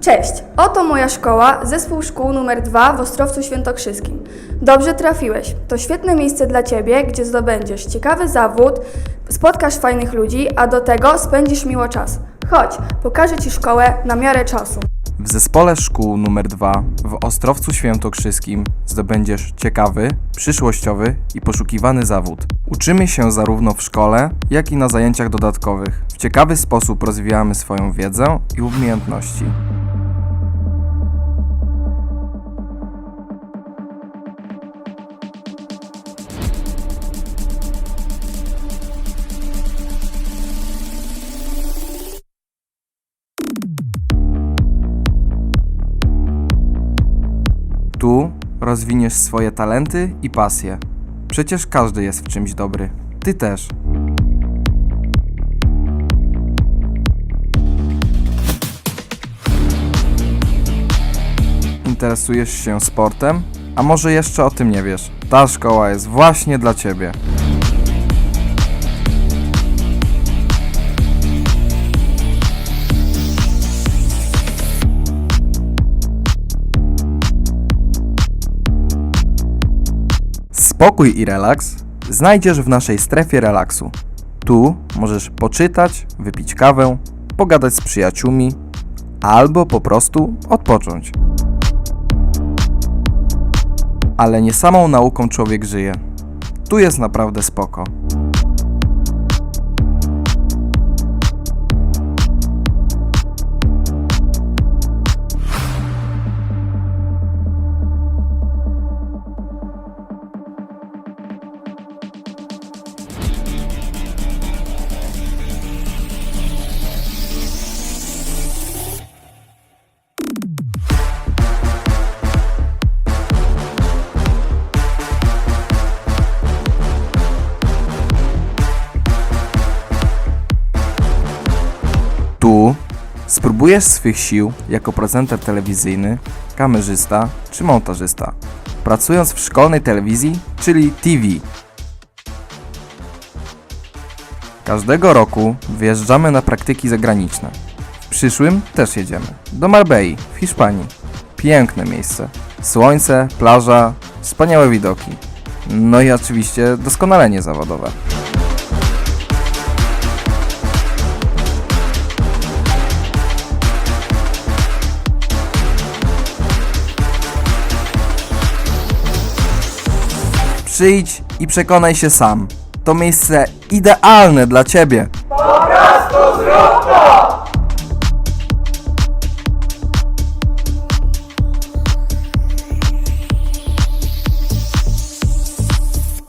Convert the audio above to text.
Cześć, oto moja szkoła, zespół szkół numer 2 w Ostrowcu Świętokrzyskim. Dobrze trafiłeś. To świetne miejsce dla Ciebie, gdzie zdobędziesz ciekawy zawód, spotkasz fajnych ludzi, a do tego spędzisz miło czas. Chodź, pokażę Ci szkołę na miarę czasu. W zespole szkół numer 2 w Ostrowcu Świętokrzyskim zdobędziesz ciekawy, przyszłościowy i poszukiwany zawód. Uczymy się zarówno w szkole, jak i na zajęciach dodatkowych. W ciekawy sposób rozwijamy swoją wiedzę i umiejętności. Tu rozwiniesz swoje talenty i pasje. Przecież każdy jest w czymś dobry. Ty też. Interesujesz się sportem? A może jeszcze o tym nie wiesz? Ta szkoła jest właśnie dla ciebie. Spokój i relaks znajdziesz w naszej strefie relaksu. Tu możesz poczytać, wypić kawę, pogadać z przyjaciółmi albo po prostu odpocząć. Ale nie samą nauką człowiek żyje. Tu jest naprawdę spoko. Spróbujesz swych sił jako prezenter telewizyjny, kamerzysta czy montażysta, pracując w szkolnej telewizji, czyli TV. Każdego roku wyjeżdżamy na praktyki zagraniczne. W przyszłym też jedziemy. Do Marbei, w Hiszpanii. Piękne miejsce. Słońce, plaża, wspaniałe widoki. No i oczywiście doskonalenie zawodowe. Przyjdź i przekonaj się sam. To miejsce idealne dla ciebie. Po prostu zrób to!